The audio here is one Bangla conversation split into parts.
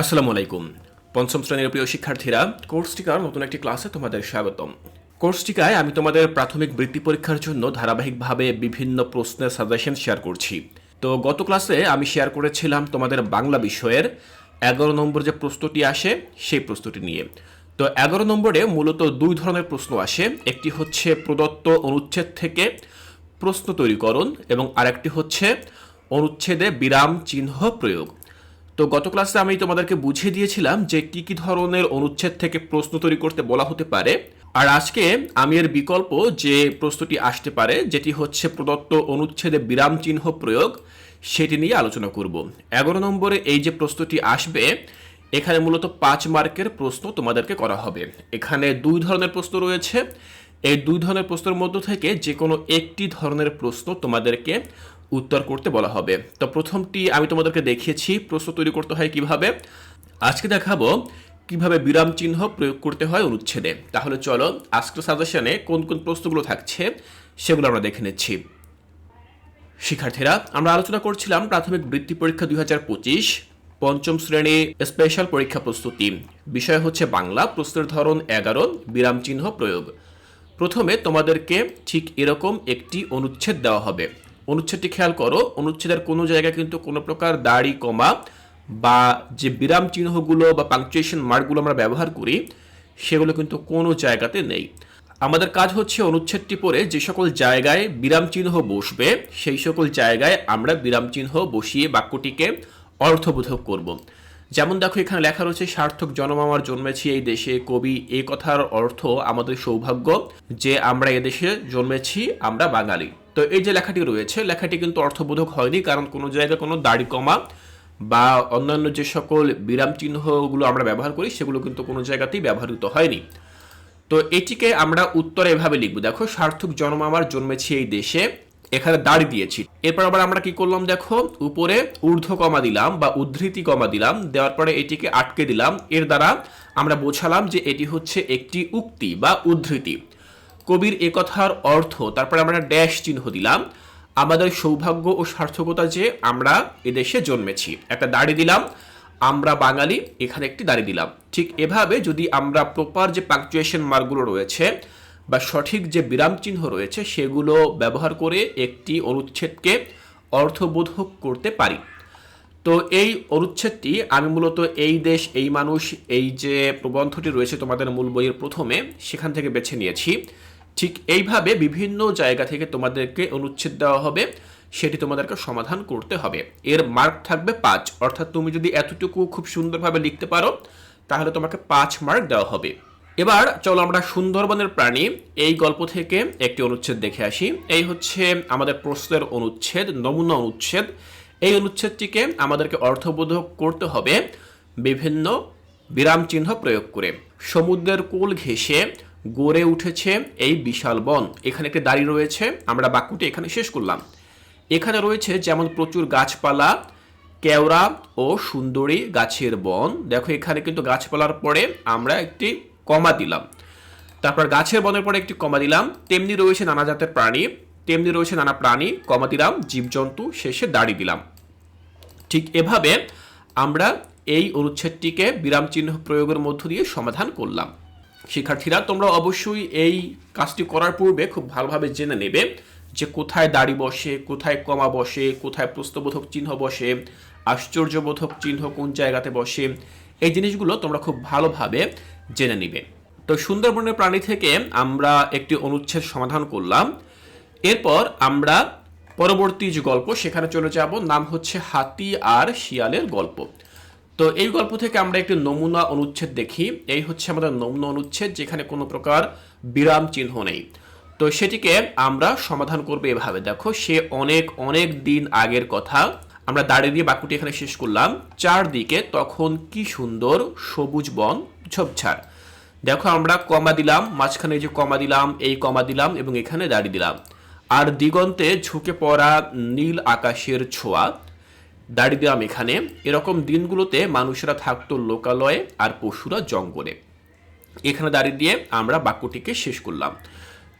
আসসালামু আলাইকুম। পঞ্চম শ্রেণির প্রিয় শিক্ষার্থীরা, কোর্স টিকার নতুন একটি ক্লাসে তোমাদের স্বাগতম। কোর্স টিকায় আমি তোমাদের প্রাথমিক বৃত্তি পরীক্ষার জন্য ধারাবাহিকভাবে বিভিন্ন প্রশ্নের সাজেশন শেয়ার করছি। তো গত ক্লাসে আমি শেয়ার করেছিলাম তোমাদের বাংলা বিষয়ের এগারো নম্বর যে প্রশ্নটি আসে, সেই প্রশ্নটি নিয়ে। তো এগারো নম্বরে মূলত দুই ধরনের প্রশ্ন আসে, একটি হচ্ছে প্রদত্ত অনুচ্ছেদ থেকে প্রশ্ন তৈরিকরণ এবং আরেকটি হচ্ছে অনুচ্ছেদে বিরাম চিহ্ন প্রয়োগ। তো গত ক্লাসে আমি তোমাদেরকে বুঝিয়ে দিয়েছিলাম যে কি কি ধরনের অনুচ্ছেদ থেকে প্রশ্ন তৈরি করতে বলা হতে পারে। আর আজকে আমি এর বিকল্প যে প্রশ্নটি আসতে পারে, যেটি হচ্ছে প্রদত্ত অনুচ্ছেদে বিরাম চিহ্ন প্রয়োগ, সেটি নিয়ে আলোচনা করব। এগারো নম্বরে এই যে প্রশ্নটি আসবে, এখানে মূলত পাঁচ মার্কের প্রশ্ন তোমাদেরকে করা হবে। এখানে দুই ধরনের প্রশ্ন রয়েছে। এই দুই ধরনের প্রশ্নের মধ্য থেকে যে কোনো একটি ধরনের প্রশ্ন তোমাদেরকে উত্তর করতে বলা হবে। তো প্রথমটি আমি তোমাদেরকে দেখিয়েছি, প্রশ্ন তৈরি করতে হয় কীভাবে? আজকে দেখাবো কীভাবে বিরাম চিহ্ন প্রয়োগ করতে হয় অনুচ্ছেদে। তাহলে চলো, আজকের সাজেশনে কোন কোন প্রশ্নগুলো থাকছে সেগুলো আমরা দেখে নিচ্ছি। শিক্ষার্থীরা, আমরা আলোচনা করছিলাম প্রাথমিক বৃত্তি পরীক্ষা দুই পঞ্চম শ্রেণি স্পেশাল পরীক্ষা প্রস্তুতি। বিষয় হচ্ছে বাংলা, প্রশ্নের ধরন এগারো, বিরাম চিহ্ন প্রয়োগ। প্রথমে তোমাদেরকে ঠিক এরকম একটি অনুচ্ছেদ দেওয়া হবে। অনুচ্ছেদটি খেয়াল করো, অনুচ্ছেদের কোনো জায়গায় কিন্তু কোনো প্রকার দাড়ি, কমা বা যে বিরাম চিহ্নগুলো বা পাংচুয়েশন মার্কগুলো আমরা ব্যবহার করি, সেগুলো কিন্তু কোনো জায়গাতে নেই। আমাদের কাজ হচ্ছে অনুচ্ছেদটি পড়ে যে সকল জায়গায় বিরাম চিহ্ন বসবে, সেই সকল জায়গায় আমরা বিরাম চিহ্ন বসিয়ে বাক্যটিকে অর্থবোধক করব। যেমন দেখো, এখানে লেখা রয়েছে, সার্থক জন্ম আমার জন্মেছি এই দেশে, কবি এই কথার অর্থ আমাদের সৌভাগ্য যে আমরা এদেশে জন্মেছি, আমরা বাঙালি। তো এই যে লেখাটি রয়েছে, লেখাটি কিন্তু অর্থবোধক হয়নি, কারণ কোনো জায়গায় কোনো দাড়ি কমা বা অন্যান্য যে সকল বিরাম চিহ্নগুলো আমরা ব্যবহার করি, সেগুলো কিন্তু কোনো জায়গাতেই ব্যবহৃত হয়নি। তো এটিকে আমরা উত্তরে এভাবে লিখব, দেখো, সার্থক জন্ম আমার জন্মেছি এই দেশে, এখানে দাড়ি দিয়েছি। এরপর আবার আমরা কি করলাম, দেখো, উপরে ঊর্ধ্ব কমা দিলাম বা উদ্ধৃতি কমা দিলাম, দেওয়ার পরে এটিকে আটকে দিলাম। এর দ্বারা আমরা বোঝালাম যে এটি হচ্ছে একটি উক্তি বা উদ্ধৃতি। কবির একথার অর্থ, তারপরে আমরা ড্যাশ চিহ্ন দিলাম। আমাদের সৌভাগ্য ও সার্থকতা যে আমরা এদেশে জন্মেছি। একটা দাড়ি দিলাম, আমরা বাঙালি, এখানে একটি দাড়ি দিলাম। ঠিক এভাবে যদি আমরা প্রপার যে পাংচুয়েশন মার্কগুলো রয়েছে বা সঠিক যে বিরাম চিহ্ন রয়েছে, সেগুলো ব্যবহার করে একটি অনুচ্ছেদকে অর্থবোধক করতে পারি। তো এই অনুচ্ছেদটি আমি মূলত এই দেশ, এই মানুষ, এই যে প্রবন্ধটি রয়েছে তোমাদের মূল বইয়ের প্রথমে, সেখান থেকে বেছে নিয়েছি। ঠিক এইভাবে বিভিন্ন জায়গা থেকে তোমাদেরকে অনুচ্ছেদ দেওয়া হবে, সেটি তোমাদেরকে সমাধান করতে হবে। এর মার্ক থাকবে পাঁচ। অর্থাৎ তুমি যদি এতটুকু খুব সুন্দরভাবে লিখতে পারো, তাহলে তোমাকে পাঁচ মার্ক দেওয়া হবে। এবার চলো আমরা সুন্দরবনের প্রাণী, এই গল্প থেকে একটি অনুচ্ছেদ দেখে আসি। এই হচ্ছে আমাদের প্রশ্নের অনুচ্ছেদ, নমুনা অনুচ্ছেদ। এই অনুচ্ছেদটিকে আমাদেরকে অর্থবোধক করতে হবে বিভিন্ন বিরাম চিহ্ন প্রয়োগ করে। সমুদ্রের কুল ঘেঁষে গড়ে উঠেছে এই বিশাল বন। এখানে একটি দাড়ি রয়েছে। আমরা বাক্যটি এখানে শেষ করলাম। এখানে রয়েছে যেমন প্রচুর গাছপালা, কেওড়া ও সুন্দরী গাছের বন। দেখো, এখানে কিন্তু গাছপালার পরে আমরা একটি কমা দিলাম। তারপর গাছের বনের পরে একটি কমা দিলাম। তেমনি রয়েছে নানা জাতের প্রাণী, তেমনি রয়েছে নানা প্রাণী। কমা দিলাম, জীবজন্তু, শেষে দাড়ি দিলাম। ঠিক এভাবে আমরা এই অনুচ্ছেদটিকে বিরাম চিহ্ন প্রয়োগের মধ্য দিয়ে সমাধান করলাম। শিক্ষার্থীরা, তোমরা অবশ্যই এই কাজটি করার পূর্বে খুব ভালোভাবে জেনে নেবে যে কোথায় দাড়ি বসে, কোথায় কমা বসে, কোথায় প্রশ্নবোধক চিহ্ন বসে, আশ্চর্যবোধক চিহ্ন কোন জায়গাতে বসে, এই জিনিসগুলো তোমরা খুব ভালোভাবে জেনে নিবে। তো সুন্দরবনের প্রাণী থেকে আমরা একটি অনুচ্ছেদ সমাধান করলাম। এরপর আমরা পরবর্তী যে গল্প, সেখানে চলে যাব। নাম হচ্ছে হাতি আর শিয়ালের গল্প। তো এই গল্প থেকে আমরা একটি নমুনা অনুচ্ছেদ দেখি। এই হচ্ছে আমাদের নমুনা অনুচ্ছেদ, যেখানে কোনো প্রকার বিরাম চিহ্ন নেই। তো সেটিকে আমরা সমাধান করব এভাবে। দেখো, সে অনেক অনেক দিন আগের কথা। আমরা দাঁড়িয়ে দিয়ে বাক্যটি এখানে শেষ করলাম। চারদিকে তখন কি সুন্দর সবুজ বন, ঝোপঝাড়। দেখো, আমরা কমা দিলাম, মাঝখানে যে কমা দিলাম, এই কমা দিলাম এবং এখানে দাঁড়িয়ে দিলাম। আর দিগন্তে ঝুঁকে পড়া নীল আকাশের ছোঁয়া। দাঁড়িয়ে দিলাম এখানে। এরকম দিনগুলোতে মানুষেরা থাকতো লোকালয়ে আর পশুরা জঙ্গলে। এখানে দাঁড়িয়ে দিয়ে আমরা বাক্যটিকে শেষ করলাম।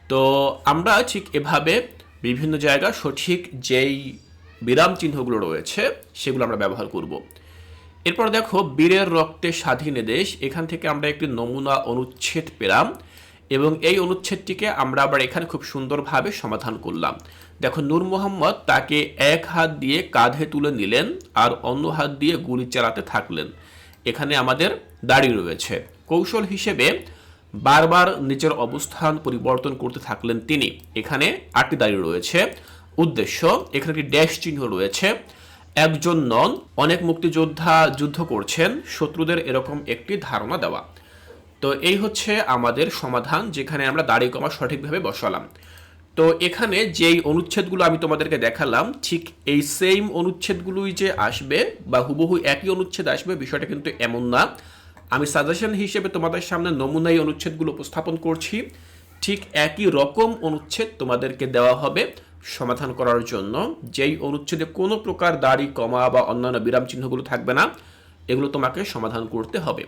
তো আমরা ঠিক এভাবে বিভিন্ন জায়গা সঠিক যেই বিরাম চিহ্নগুলো রয়েছে, সেগুলো আমরা ব্যবহার করব। এরপর দেখো, বীরের রক্তে স্বাধীন দেশ। এখান থেকে আমরা একটি নমুনা অনুচ্ছেদ পেলাম এবং এই অনুচ্ছেদটিকে আমরা আবার এখানে খুব সুন্দরভাবে সমাধান করলাম। দেখো, নূর মোহাম্মদ তাকে এক হাত দিয়ে কাঁধে তুলে নিলেন আর অন্য হাত দিয়ে গুলি চালাতে থাকলেন। এখানে আমাদের দাঁড়িয়ে রয়েছে। কৌশল হিসেবে বারবার নিজের অবস্থান পরিবর্তন করতে থাকলেন তিনি। এখানে আটটি দাঁড়িয়ে রয়েছে। উদ্দেশ্য, এখানে একটি ড্যাশ চিহ্ন রয়েছে। একজন নন, অনেক মুক্তিযোদ্ধা যুদ্ধ করছেন, শত্রুদের এরকম একটি ধারণা দেওয়া। তো এই হচ্ছে আমাদের সমাধান, যেখানে আমরা দাড়ি কমা সঠিকভাবে বসালাম। তো এখানে যেই অনুচ্ছেদগুলো আমি তোমাদেরকে দেখালাম, ঠিক এই সেম অনুচ্ছেদগুলোই যে আসবে বা হুবহু একই অনুচ্ছেদ আসবে, বিষয়টা কিন্তু এমন না। আমি সাজেশন হিসেবে তোমাদের সামনে নমুনাই অনুচ্ছেদগুলো উপস্থাপন করছি। ঠিক একই রকম অনুচ্ছেদ তোমাদেরকে দেওয়া হবে সমাধান করার জন্য। যেই অনুচ্ছেদে কোনো প্রকার দাড়ি, কমা বা অন্যান্য বিরাম চিহ্নগুলো থাকবে না, এগুলো তোমাকে সমাধান করতে হবে।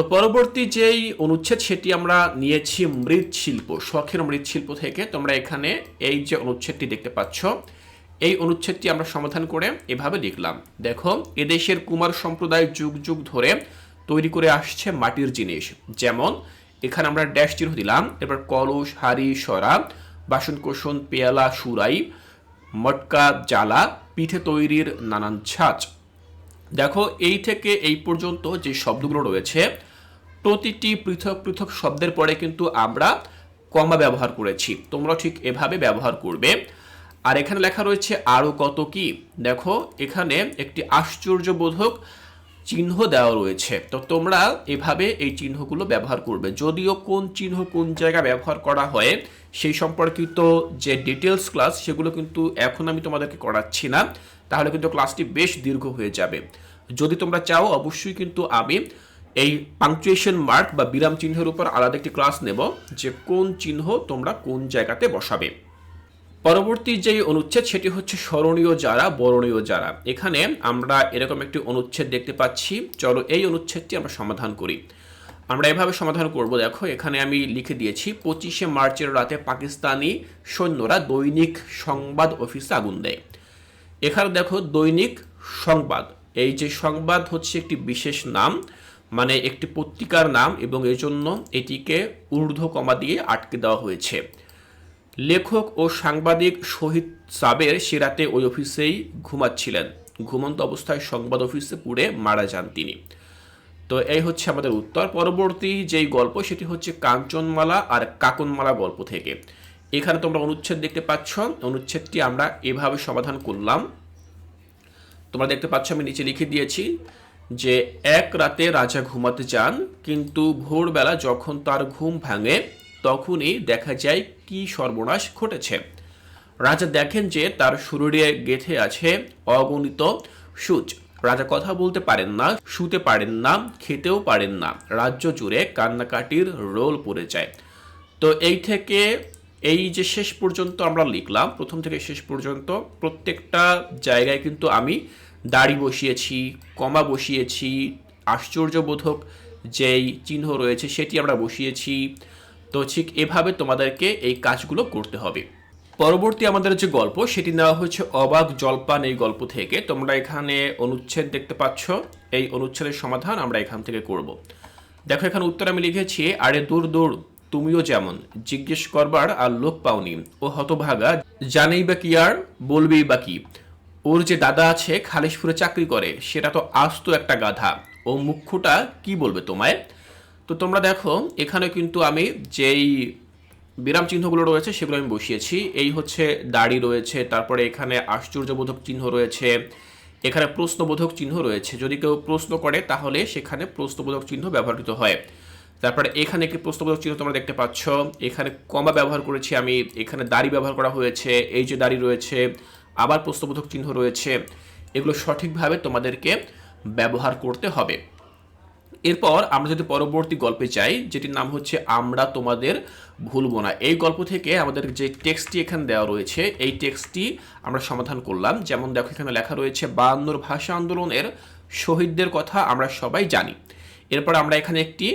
তো পরবর্তী যেই অনুচ্ছেদ সেটি আমরা নিয়েছি মৃৎশিল্প, শখের মৃৎশিল্প থেকে। তোমরা এখানে এই যে অনুচ্ছেদটি দেখতে পাচ্ছ, এই অনুচ্ছেদটি আমরা সমাধান করে এভাবে লিখলাম। দেখো, এদেশের কুমার সম্প্রদায় যুগ যুগ ধরে তৈরি করে আসছে মাটির জিনিস। যেমন, এখানে আমরা ড্যাশ চিহ্ন দিলাম এবার কলস, হাড়ি, সরা বাসন কোসন পেয়ালা, সুরাই, মটকা, জ্বালা, পিঠে তৈরির নানান ছাঁচ। দেখো, এই থেকে এই পর্যন্ত যে শব্দগুলো রয়েছে প্রতিটি পৃথক পৃথক শব্দের পরে কিন্তু আমরা কমা ব্যবহার করেছি। তোমরা ঠিক এভাবে ব্যবহার করবে। আর এখানে লেখা রয়েছে আরও কত কি? দেখো, এখানে একটি আশ্চর্যবোধক চিহ্ন দেওয়া রয়েছে। তো তোমরা এভাবে এই চিহ্নগুলো ব্যবহার করবে। যদিও কোন চিহ্ন কোন জায়গায় ব্যবহার করা হয়, সেই সম্পর্কিত যে ডিটেলস ক্লাস, সেগুলো কিন্তু এখন আমি তোমাদেরকে করাচ্ছি না। তাহলে কিন্তু ক্লাসটি বেশ দীর্ঘ হয়ে যাবে। যদি তোমরা চাও, অবশ্যই কিন্তু আমি এই পাংচুয়েশন মার্ক বা বিরাম চিহ্নের উপর আলাদা একটি ক্লাস নেব যে কোন চিহ্ন তোমরা কোন জায়গাতে বসাবে। পরবর্তী যে অনুচ্ছেদ, সেটি হচ্ছে স্মরণীয় যারা, বরণীয় যারা। এখানে আমরা এরকম একটি অনুচ্ছেদ দেখতে পাচ্ছি। চলো এই অনুচ্ছেদটি আমরা সমাধান করি। আমরা এভাবে সমাধান করব, দেখো, এখানে আমি লিখে দিয়েছি, পঁচিশে মার্চের রাতে পাকিস্তানি সৈন্যরা দৈনিক সংবাদ অফিসে আগুন দেয়। এখানে দেখো, দৈনিক সংবাদ। এই যে সংবাদ হচ্ছে একটি বিশেষ নাম। মানে একটি পত্রিকার নাম এবং এজন্য এটিকে ঊর্ধ্ব কমা দিয়ে আটকে দেওয়া হয়েছে। লেখক ও সাংবাদিক শহীদ সাবের সেরাতে ওই অফিসেই ঘুমাচ্ছিলেন। ঘুমন্ত অবস্থায় সংবাদ অফিসে পুড়ে মারা যান তিনি। তো এই হচ্ছে আমাদের উত্তর। পরবর্তী যেই গল্প, সেটি হচ্ছে কাঞ্চনমালা আর কাকনমালা গল্প থেকে। এখানে তোমরা অনুচ্ছেদ দেখতে পাচ্ছ। অনুচ্ছেদটি আমরা এভাবে সমাধান করলাম। তোমরা দেখতে পাচ্ছ আমি নিচে লিখে দিয়েছি। যে এক রাতে রাজা ঘুমাতে যান, কিন্তু ভোরবেলা যখন তার ঘুম ভাঙে, তখনই দেখা যায় কি সর্বনাশ ঘটেছে। রাজা দেখেন যে তার শরীরে গেথে আছে অগণিত সূচ। রাজা কথা বলতে পারেন না, শুতে পারেন না, খেতেও পারেন না। রাজ্য জুড়ে কান্নাকাটির রোল পড়ে যায়। তো এই থেকে এই যে শেষ পর্যন্ত আমরা লিখলাম, প্রথম থেকে শেষ পর্যন্ত প্রত্যেকটা জায়গায় কিন্তু আমি দাড়ি বসিয়েছি, কমা বসিয়েছি, আশ্চর্যবোধক যেই চিহ্ন রয়েছে সেটি আমরা বসিয়েছি। তো ঠিক এভাবে তোমাদেরকে এই কাজগুলো করতে হবে। পরবর্তী আমাদের যে গল্প, সেটি নেওয়া হয়েছে অবাক জলপান এই গল্প থেকে। তোমরা এখানে অনুচ্ছেদ দেখতে পাচ্ছ। এই অনুচ্ছেদের সমাধান আমরা এখান থেকে করব। দেখো, এখানে উত্তর আমি লিখেছি, আরে দূর দূর, তুমিও যেমন, জিজ্ঞেস করবার আর লোক পাওনি। ও হতভাগা, জানেই বা কি আর, বলবেই বা কি। ওর যে দাদা আছে খালিশপুরে চাকরি করে, সেটা তো আস্ত একটা গাধা। ও মুখ্যটা কি বলবে তোমায়? তো তোমরা দেখো, এখানে কিন্তু আমি যেই বিরাম চিহ্নগুলো রয়েছে সেগুলো আমি বসিয়েছি। এই হচ্ছে দাড়ি রয়েছে, তারপরে এখানে আশ্চর্যবোধক চিহ্ন রয়েছে, এখানে প্রশ্নবোধক চিহ্ন রয়েছে। যদি কেউ প্রশ্ন করে, তাহলে সেখানে প্রশ্নবোধক চিহ্ন ব্যবহৃত হয়। তারপরে এখানে একটি প্রশ্নবোধক চিহ্ন তোমরা দেখতে পাচ্ছ। এখানে কমা ব্যবহার করেছি আমি, এখানে দাড়ি ব্যবহার করা হয়েছে, এই যে দাড়ি রয়েছে আবার প্রশ্নবোধক চিহ্ন রয়েছে। এগুলো সঠিকভাবে তোমাদেরকে ব্যবহার করতে হবে। এরপর আমরা যদি পরবর্তী গল্পে চাই যেটির নাম হচ্ছে আমরা তোমাদের ভুলব না। এই গল্প থেকে আমাদের যে টেক্সটটি এখানে দেওয়া রয়েছে, এই টেক্সটটি আমরা সমাধান করলাম। যেমন দেখো এখানে লেখা রয়েছে, বায়ান্নর ভাষা আন্দোলনের শহীদদের কথা আমরা সবাই জানি। এরপর আমরা এখানে একটি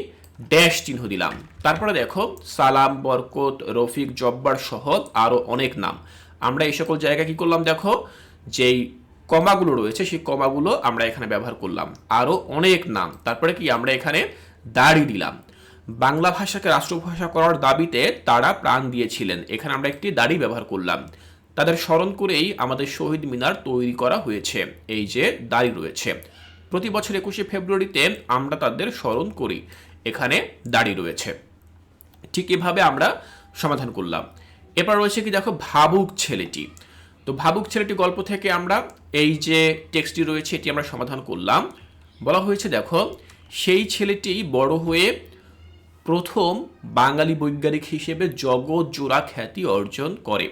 ড্যাশ চিহ্ন দিলাম। তারপরে দেখো, সালাম, বরকত, রফিক, জব্বার সহ আরও অনেক নাম। আমরা এই সকল জায়গায় কি করলাম দেখো? যেই কমাগুলো রয়েছে, সেই কমাগুলো আমরা এখানে ব্যবহার করলাম। আরও অনেক নাম। তারপরে কি আমরা এখানে দাড়ি দিলাম। বাংলা ভাষাকে রাষ্ট্রভাষা করার দাবিতে তারা প্রাণ দিয়েছিলেন। এখানে আমরা একটি দাড়ি ব্যবহার করলাম। তাদের স্মরণ করেই আমাদের শহীদ মিনার তৈরি করা হয়েছে। এই যে দাড়ি রয়েছে। প্রতি বছর একুশে ফেব্রুয়ারিতে আমরা তাদের স্মরণ করি। এখানে দাড়ি রয়েছে। ঠিক এভাবে আমরা সমাধান করলাম। এরপর রয়েছে কি দেখো, ভাবুক ছেলেটি। তো ভাবুক ছেলেটি গল্প থেকে আমরা এই যে টেক্সটটি রয়েছে, এটি আমরা সমাধান করলাম। বলা হয়েছে দেখো, সেই ছেলেটি বড় হয়ে প্রথম বাঙালি বৈজ্ঞানিক হিসেবে জগৎ জোড়া খ্যাতি অর্জন করে।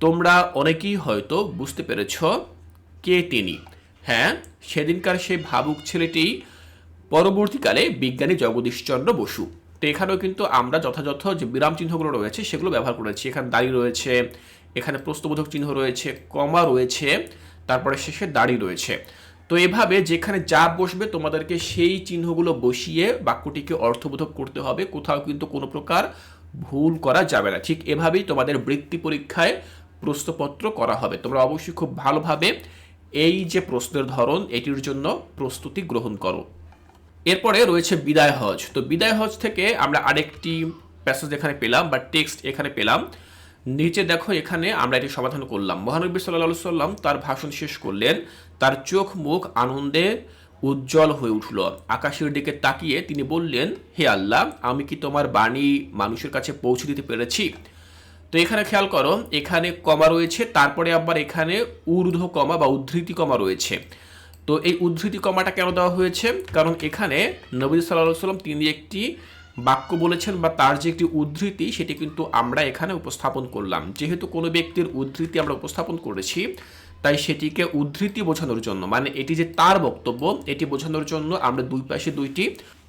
তোমরা অনেকেই হয়তো বুঝতে পেরেছ কে তিনি। হ্যাঁ সেদিনকার সেই ভাবুক ছেলেটি পরবর্তীকালে বিজ্ঞানী জগদীশচন্দ্র বসু। তো এখানেও কিন্তু আমরা যথাযথ যে বিরাম চিহ্নগুলো রয়েছে, সেগুলো ব্যবহার করেছি। এখানে দাড়ি রয়েছে, এখানে প্রশ্নবোধক চিহ্ন রয়েছে, কমা রয়েছে, তারপরে শেষে দাড়ি রয়েছে। তো এভাবে যেখানে যা বসবে তোমাদেরকে সেই চিহ্নগুলো বসিয়ে বাক্যটিকে অর্থবোধক করতে হবে। কোথাও কিন্তু কোনো প্রকার ভুল করা যাবে না। ঠিক এভাবেই তোমাদের বৃত্তি পরীক্ষায় প্রশ্নপত্র করা হবে। তোমরা অবশ্যই খুব ভালোভাবে এই যে প্রশ্নের ধরন, এটির জন্য প্রস্তুতি গ্রহণ করো। এরপরে রয়েছে বিদায় হজ। তো বিদায় হজ থেকে আমরা আরেকটি প্যাসেজ এখানে পেলাম বা টেক্সট এখানে পেলাম। নিচে দেখো এখানে আমরা এটি সমাধান করলাম। মহানবী সাল্লাহ সাল্লাম তার ভাষণ শেষ করলেন। তার চোখ, মুখ আনন্দে উজ্জ্বল হয়ে উঠল। আকাশের দিকে তাকিয়ে তিনি বললেন, হে আল্লাহ, আমি কি তোমার বাণী মানুষের কাছে পৌঁছে দিতে পেরেছি? তো এখানে খেয়াল করো, এখানে কমা রয়েছে, তারপরে আবার এখানে ঊর্ধ্ব কমা বা উদ্ধৃতি কমা রয়েছে। তো এই উদ্ধৃতি কমাটা কেন দেওয়া হয়েছে? কারণ এখানে নবী সাল্লাহ সাল্লাম তিনি একটি বাক্য বলেছেন বা তার যে একটি উদ্ধৃতি, সেটি কিন্তু আমরা এখানে উপস্থাপন করলাম। যেহেতু কোনো ব্যক্তির উদ্ধৃতি আমরা উপস্থাপন করেছি, তাই সেটিকে উদ্ধৃতি বোঝানোর জন্য মানে এটি যে তার বক্তব্য, এটি বোঝানোর জন্য আমরা দুই পাশে দুইটি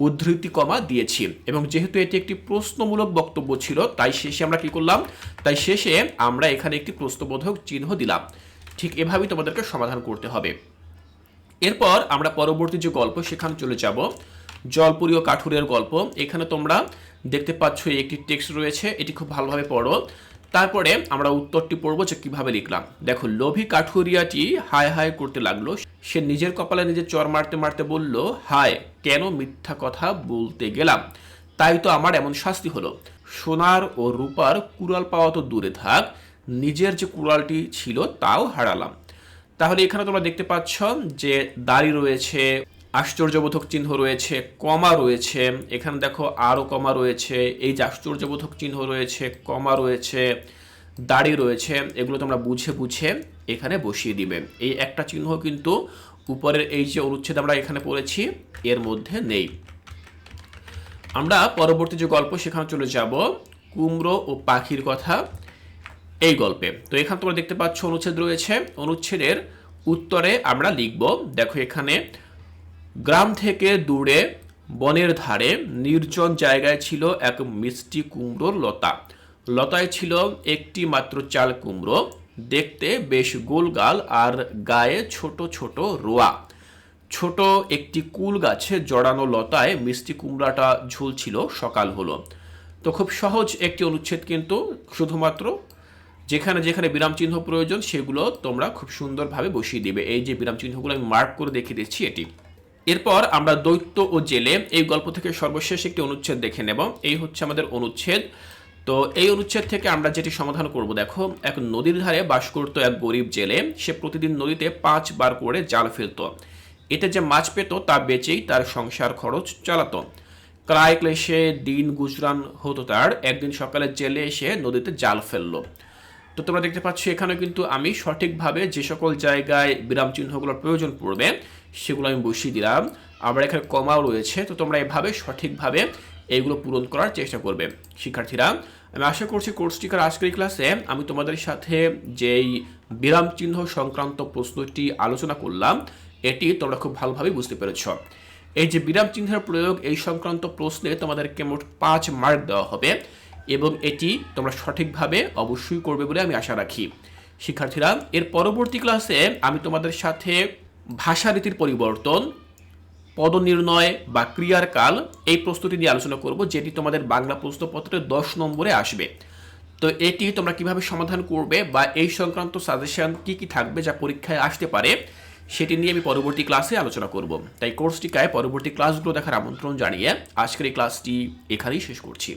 উদ্ধৃতি কমা দিয়েছি। এবং যেহেতু এটি একটি প্রশ্নমূলক বক্তব্য ছিল, তাই শেষে আমরা কি করলাম? তাই শেষে আমরা এখানে একটি প্রশ্নবোধক চিহ্ন দিলাম। ঠিক এভাবেই তোমাদেরকে সমাধান করতে হবে। এরপর আমরা পরবর্তী যে গল্প, সেখানে চলে যাব। জলপুরীয় কাঠুরের গল্প। এখানে তোমরা দেখতে পাচ্ছ একটি টেক্সট রয়েছে, এটি খুব ভালোভাবে পড়ো। তারপরে আমরা উত্তরটি পড়ব যে কীভাবে লিখলাম। দেখো, লোভী কাঠুরিয়াটি হায় হায় করতে লাগল। সে নিজের কপালে নিজের চর মারতে মারতে বলল, হায়, কেন মিথ্যা কথা বলতে গেলাম? তাই তো আমার এমন শাস্তি হলো। সোনার ও রূপার কুড়াল পাওয়া তো দূরে থাক, নিজের যে কুড়ালটি ছিল তাও হারালাম। তাহলে এখানে তোমরা দেখতে পাচ্ছ যে দাড়ি রয়েছে, আশ্চর্যবোধক চিহ্ন রয়েছে, কমা রয়েছে, এখানে দেখো আরও কমা রয়েছে, এই যে আশ্চর্যবোধক চিহ্ন রয়েছে, কমা রয়েছে, দাড়ি রয়েছে, এগুলো তোমরা বুঝে বুঝে এখানে বসিয়ে দিবে। এই একটা চিহ্ন কিন্তু উপরের এই যে অনুচ্ছেদ আমরা এখানে পড়েছি, এর মধ্যে নেই। আমরা পরবর্তী যে গল্প সেখানে চলে যাব, কুমড়ো ও পাখির কথা। এই গল্পে। তো এখানে তোমরা দেখতে পাচ্ছ অনুচ্ছেদ রয়েছে। অনুচ্ছেদের উত্তরে আমরা লিখব, দেখো এখানে, গ্রাম থেকে দূরে বনের ধারে নির্জন জায়গায় ছিল এক মিষ্টি কুমড়োর লতা। লতায় ছিল একটি মাত্র চাল কুমড়ো। দেখতে বেশ গোলগাল আর গায়ে ছোট ছোট রোয়া। ছোট একটি কুল গাছে জড়ানো লতায় মিষ্টি কুমড়াটা ঝুলছিল সকাল হলো। তো খুব সহজ একটি অনুচ্ছেদ কিন্তু, শুধুমাত্র যেখানে যেখানে বিরাম চিহ্ন প্রয়োজন, সেগুলো তোমরা খুব সুন্দরভাবে বসিয়ে দিবে। এই যে বিরাম চিহ্নগুলো আমি মার্ক করে দেখিয়ে দিচ্ছি এটি। এরপর আমরা দৈত্য ও জেলে, এই গল্প থেকে সর্বশেষ একটি অনুচ্ছেদ দেখে নেব। এই হচ্ছে আমাদের অনুচ্ছেদ। তো এই অনুচ্ছেদ থেকে আমরা যেটি সমাধান করব, দেখো, এক নদীর ধারে বাস করতো এক গরিব জেলে। সে প্রতিদিন নদীতে পাঁচবার করে জাল ফেলতো। এতে যে মাছ পেত, তা বেচেই তার সংসার খরচ চালাতো। ক্রায় ক্লেশে দিন গুজরান হতো তার। একদিন সকালে জেলে এসে নদীতে জাল ফেলল। তো তোমরা দেখতে পাচ্ছ এখানে কিন্তু আমি সঠিকভাবে যে সকল জায়গায় বিরাম চিহ্নগুলোর প্রয়োজন পড়বে, সেগুলো আমি বসিয়ে দিলাম। আবার এখানে কমাও রয়েছে, তো তোমরা এভাবে সঠিকভাবে এইগুলো পূরণ করার চেষ্টা করবে, শিক্ষার্থীরা। আমি আশা করছি কোর্সটিকার আজকের ক্লাসে আমি তোমাদের সাথে যেই বিরাম চিহ্ন সংক্রান্ত প্রশ্নটি আলোচনা করলাম, এটি তোমরা খুব ভালোভাবে বুঝতে পেরেছ। এই যে বিরাম চিহ্নের প্রয়োগ এই সংক্রান্ত প্রশ্নে তোমাদেরকে মোট পাঁচ মার্ক দেওয়া হবে। এবং এটি তোমরা সঠিকভাবে অবশ্যই করবে বলে আমি আশা রাখি। শিক্ষার্থীরা, এর পরবর্তী ক্লাসে আমি তোমাদের সাথে ভাষারীতির পরিবর্তন, পদনির্ণয় বা ক্রিয়ার কাল এই প্রস্তুতি নিয়ে আলোচনা করব, যেটি তোমাদের বাংলা প্রশ্নপত্রে দশ নম্বরে আসবে। তো এটি তোমরা কীভাবে সমাধান করবে বা এই সংক্রান্ত সাজেশন কি কি থাকবে যা পরীক্ষায় আসতে পারে, সেটি নিয়ে আমি পরবর্তী ক্লাসে আলোচনা করব। তাই কোর্স টিকায় পরবর্তী ক্লাসগুলো দেখার আমন্ত্রণ জানিয়ে আজকের এই ক্লাসটি এখানেই শেষ করছি।